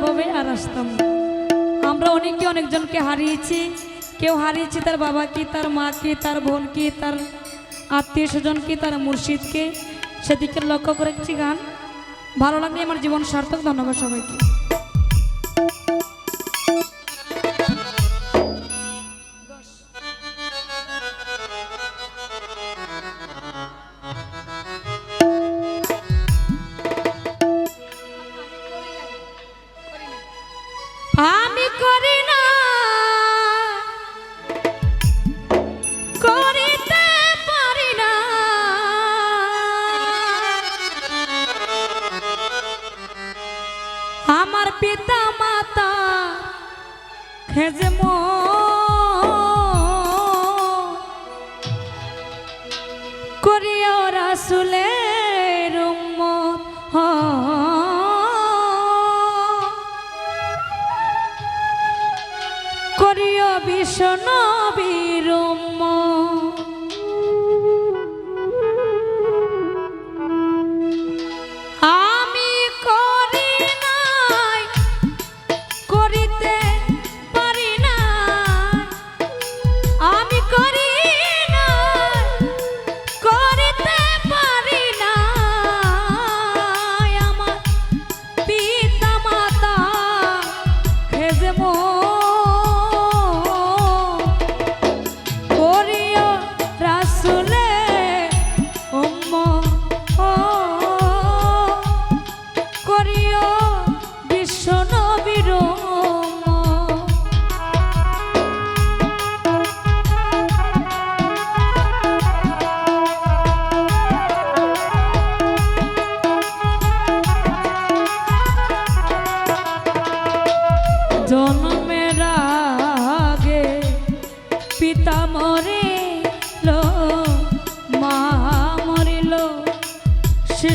এভাবে আর আসতাম। আমরা অনেকে অনেকজনকে হারিয়েছি। কেউ হারিয়েছি তার বাবা কি তার মা কি তার বোনকে, তার আত্মীয় স্বজনকে, তার মুর্শিদকে। সেদিকে লক্ষ্য করেছি গান। ভালো লাগলে আমার জীবন সার্থক। ধন্যবাদ সবাইকে। করিও বিষ্ণবীর আমি করি নাই, করিতে পারি না আমি করি নাই, করিতে পারি না আমার পিতা মাতা খেজে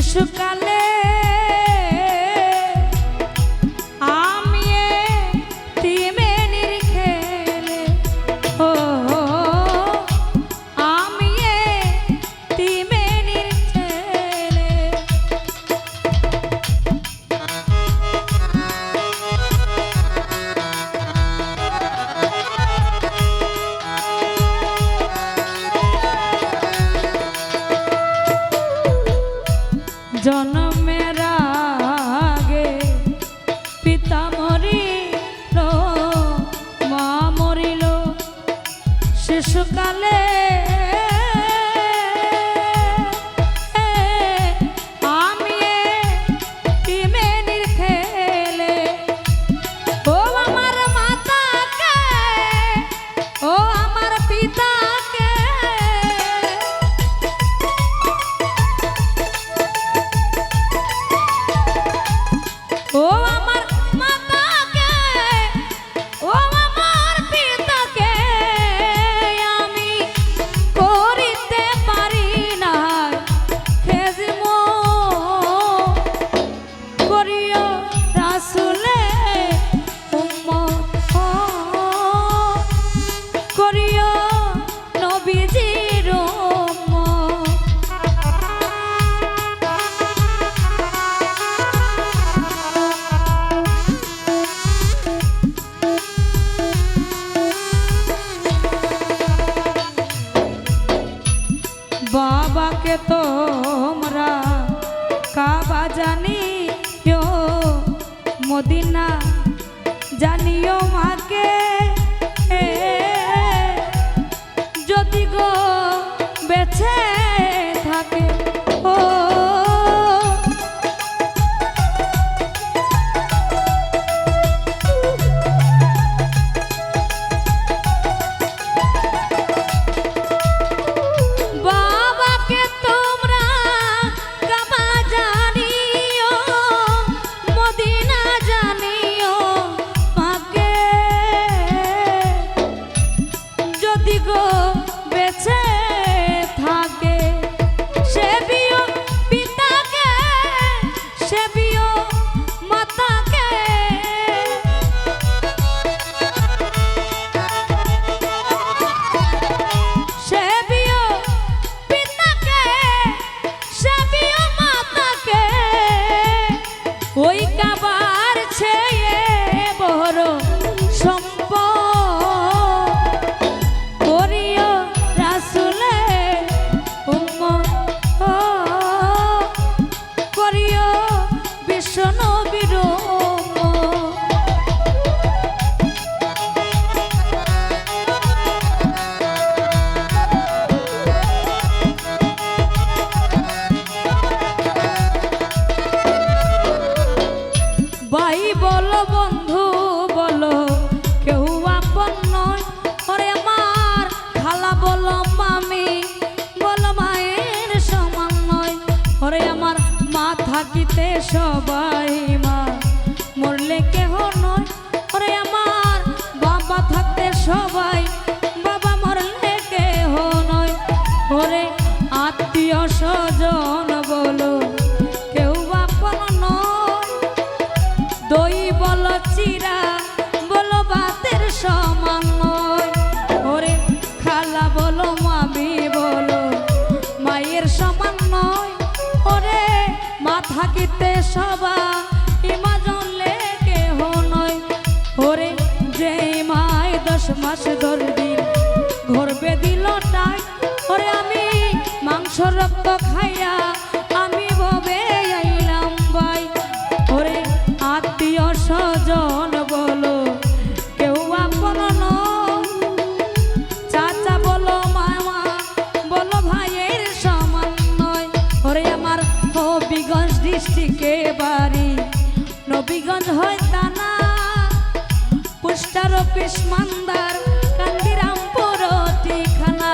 শিশুকালে মরিল মা মদিনা জানিও গো বেছে I know. থাকিতে সবাই মা মরলে কেহ নয়। আমার বাবা থাকতে সবাই থাকিতে নবীগঞ্জ হয় তানা। পুষ্টার অফিস মান্দার কান্দিরামপুর ঠিকানা।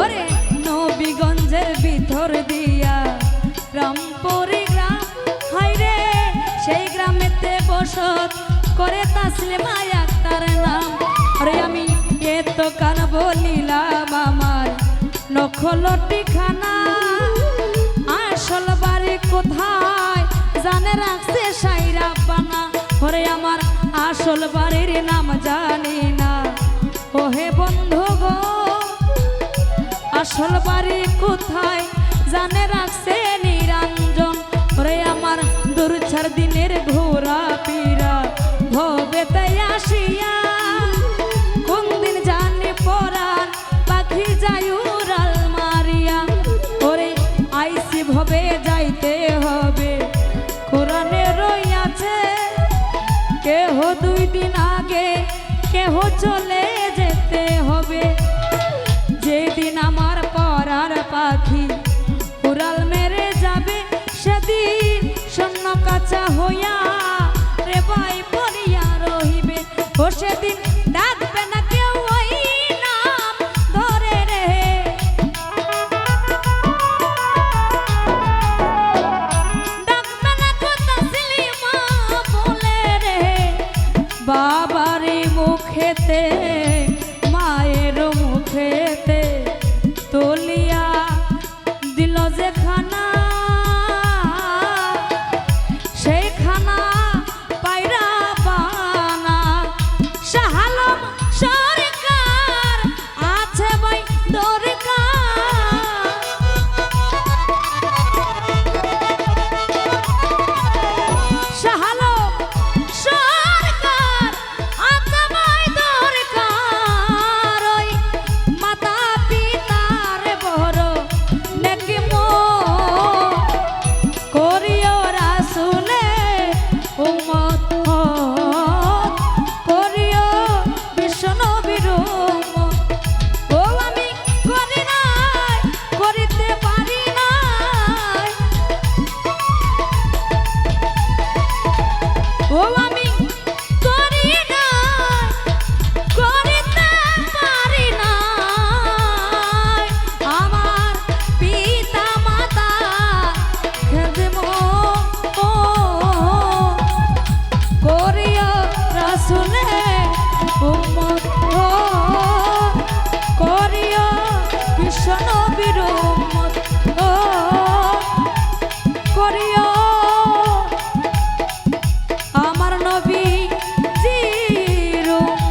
ওরে নবীগঞ্জের ভিতর দিয়া। রামপুরি গ্রাম হাইরে সেই গ্রামেতে বসত করে তাসলিমা আক্তার নাম। আরে আমি এত কান বলিলাম আমার নখল ঠিকানা। ওরে আমার আসল বাড়ির নাম জানি না। ওহে বন্ধু গো, আসল বাড়ি কোথায়? জানে রাখছে নিরঞ্জন। ওরে আমার দূর চার দিনের ঘোরা পীরা ভবে তাই আসিয়া কোন জানি যায় আইসি ভবে বাবারে মুখেতে মায়ের মুখে 所以